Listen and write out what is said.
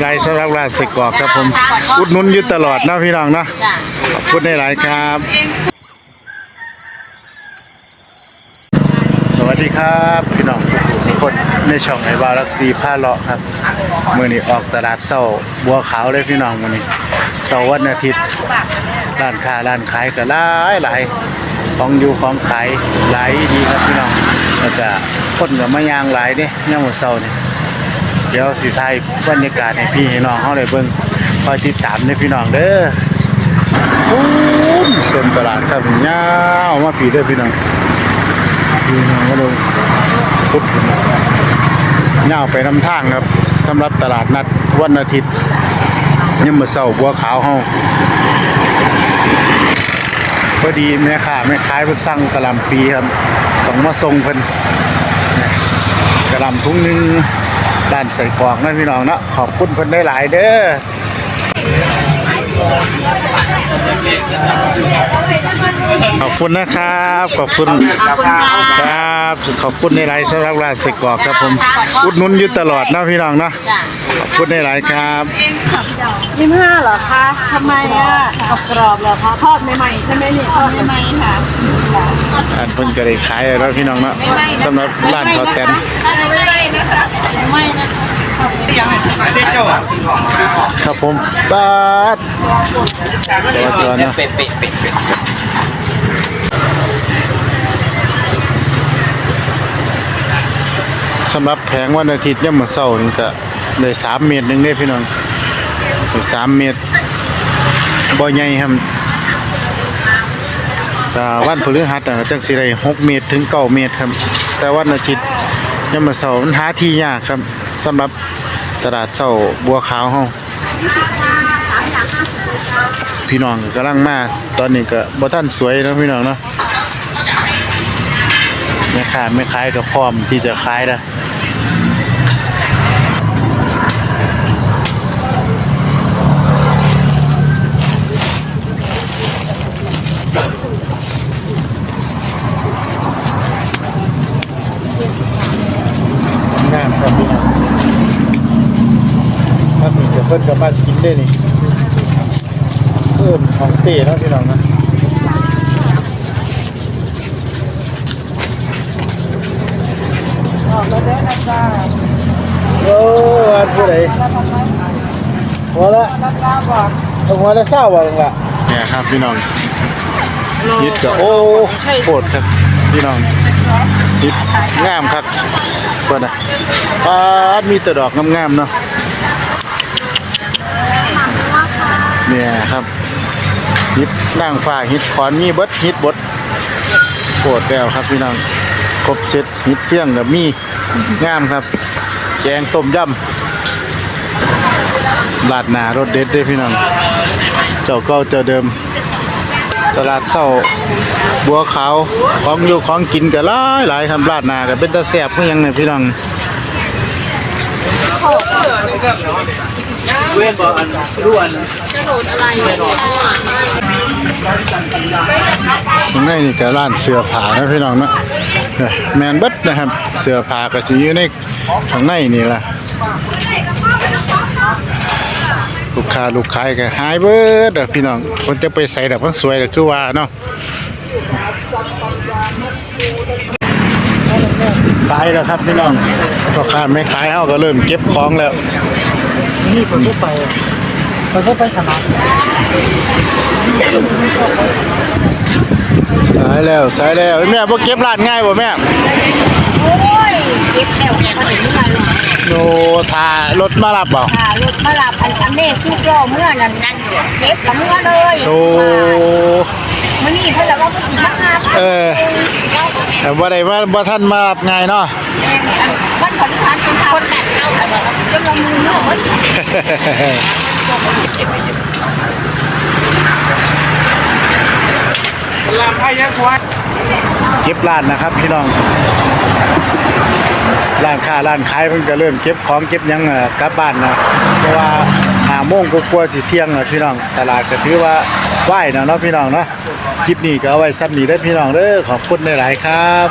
ไรสำหรับร้านสกรอกครับผม อุดหนุนอยู่ตลอดนะพี่น้องนะจ้ะขอบคุณหลายครับ สวัสดีครับพี่น้องสุขุสุขคนในช่องไอ้บาลักซีผ้าเลาะครับมื่อนี้ออกตลาดเศร้าบัวขาวเลยพี่น้องมื่อนี้เสาร์วันอาทิตย์ร้านค้าร้านขายก็หลายหลายของอยู่ของขายหลายดีครับพี่น้องแล้วก็คนก็มายางหลายเนี่ยเนี่ยามมื้อเสาร์นี่ เดี๋ยวสิถ่ายบรรยากาศให้พี่ให้น้องเขาได้เบิ่งคอยติดตามในพี่น้องเด้อโอ้ยส่วนตลาดครับยาวมาพี่เด้อพี่น้องพี่น้องก็ลงสุดยาวไปน้ำทางครับสำหรับตลาดนัดวันอาทิตย์ยามมื้อเช้าบัวขาวเฮาพอดีแม่ค้าแม่ขายเพิ่นสั่งกะลำปีครับต้องมาส่งเพิ่นกระลำทุ่งหนึง ด้านใส่กรอกนะพี่น้องเนาะขอบคุณเพิ่นได้หลายๆเด้อ ขอบคุณนะครับ ขอบคุณครับ ขอบคุณในหลายๆสำหรับร้านใส่กรอกครับผม อุดหนุนอยู่ตลอดเนาะพี่น้องเนาะจ้ะขอบคุณในหลายๆครับยี่ห้าเหรอคะทำไมอะกรอบกรอบๆเหรอคะทอดใหม่ๆใช่ไหมนี่ทอดใหม่ไม่ค่ะอันเพิ่นก็ได้ขายแล้วพี่น้องเนาะสำหรับร้านข้าวแตนไม่ไม่นะคะไม่นะคะครับผมบาดจราจรเนาะ เป็ดเป็ดเป็ดเป็ด สำหรับแผงวันอาทิตย์ย่ำมาเศร้านี่ก็ได้สามเมตรหนึ่งได้พี่น้องสามเมตรบ่ใหญ่ครับแต่วันพฤหัสน่ะจังสิได้หกเมตรถึงเก้าเมตรครับ แต่วันอาทิตย์ย่ำมาเศร้ามันหาที่ยากครับสำหรับตลาดเศร้าบัวขาวเฮาพี่น้องกำลังมาตอนนี้ก็บ่ทันสวยนะพี่น้องเนาะ แม่ค้าไม่ขายก็พร้อมที่จะขายแล้วงามครับพี่น้องถ้ามีจะเพิ่นก็มากินได้นี่เพิ่มของเต้เนาะพี่น้องนะ ออกแล้วเด้อนะจ๊ะ โอ้อัน ผู้ใดหัวละราคาบอกหัวละเศร้าบ่ลุงละเนี่ยครับพี่น้องฮิตก็โอ้โคตรครับพี่น้องฮิตงามครับเพิ่นน่ะปาดมีแต่ดอกงามๆเนาะเนี่ยครับฮิตนางฟ้าฮิตขอนมีเบิดฮิตบดโคตรแล้วครับพี่น้องครบเซตฮิตเที่ยงกับมีงามครับ แกงต้มยำ ลาดหนารสเด็ดเด้วยพี่น้อง เจ้าก่าเจ้าเดิม ตลาดเศร้าบัวขาวของอยู่ของกินก็หลายหลายทำลาดนาก็เป็นตาแซ่บเพื่อยังเนี่ยพี่น้องเว้นบอกอันร่วนข้างในนี่ก็ร้านเสื้อผ้านะพี่น้องนะแมนบิดนะครับ เสื้อผ้าก็สิอยู่ในข้างในนี่แหละ ลูกค้าลูกค้าก็หายเบิดเด้อพี่น้องคนจะไปใส่ดอกมันสวยก็คือว่าเนาะสายแล้วครับพี่น้องพ่อค้าไม่ขายเฮาก็เริ่มเก็บของแล้ว นี่ผมก็ไปผมก็ไปสมัครสายแล้วสายแล้วแม่บ่เก็บร้านง่ายบ่แม่โอ้ยเก็บแถวเนี่ยเขาเห็นเมื่อไหร่หรอ โนทารถมารับบ่ค่ะรถมารับอันอันนี้ชุดรอเมื่อนั้นนั่นเก็บกับเมื่อเลยโอ้มื่อนี้เขาจะว่าเขาถึงมาหาเออแต่บ่ได้ว่าบ่ทันมารับง่ายเนาะวันผลทานเป็นคนแม่เอาแต่ว่าจะลงมือเนื้อมัน ลำไพ่ยังควายเก็บร้านนะครับพี่น้องร้านค้าร้านขายเพิ่นก็เริ่มเก็บของเก็บยังเออกลับบ้านนะเพราะว่าหาโมงกลัวสิเที่ยงนะพี่น้องตลาดก็ถือว่าไหวนะเนาะพี่น้องเนาะคลิปนี้ก็เอาไว้ซ้ำนี้ได้พี่น้องเด้อขอบคุณหลายๆครับ